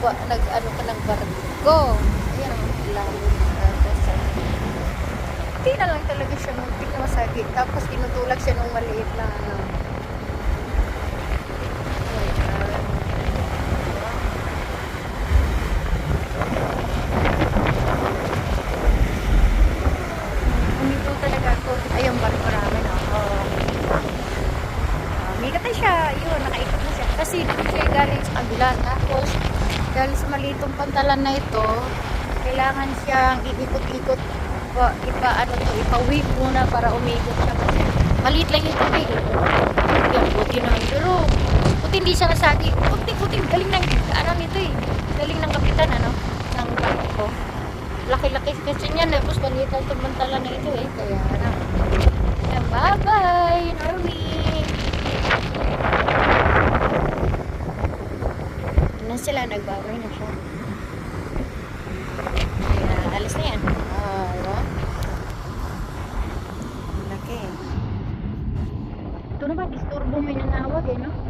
ba, nag ano ka ng barko. Ayan ang ilalim. Hindi na lang talaga siya muntik na. Tapos tinutulak siya ng maliit na ano. Wait, ah. Umito talaga ako. Ay, yung barko namin, oh. Uh, Migat na siya. Yun, nakaikot na siya. Kasi dito siya galing sa kabila. Tapos, dahil sa malitong pantalan na ito, kailangan siyang iikot-ikot pa, ipa, ano to, ipawig muna para umikot siya kasi maliit lang yung tubig. Yan, buti naman. Pero, buti hindi siya nasagi. Buti, buti, galing ng, ano nito eh. Galing ng kapitan, ano, ng barko. Laki-laki kasi niyan, tapos maliit lang itong pantalan na ito eh. Kaya, ano. Na sila, nagbabay na siya. Kaya, alis na yan. Ah, diba? Laki. Ito naman, istorbo may nanawag eh, no?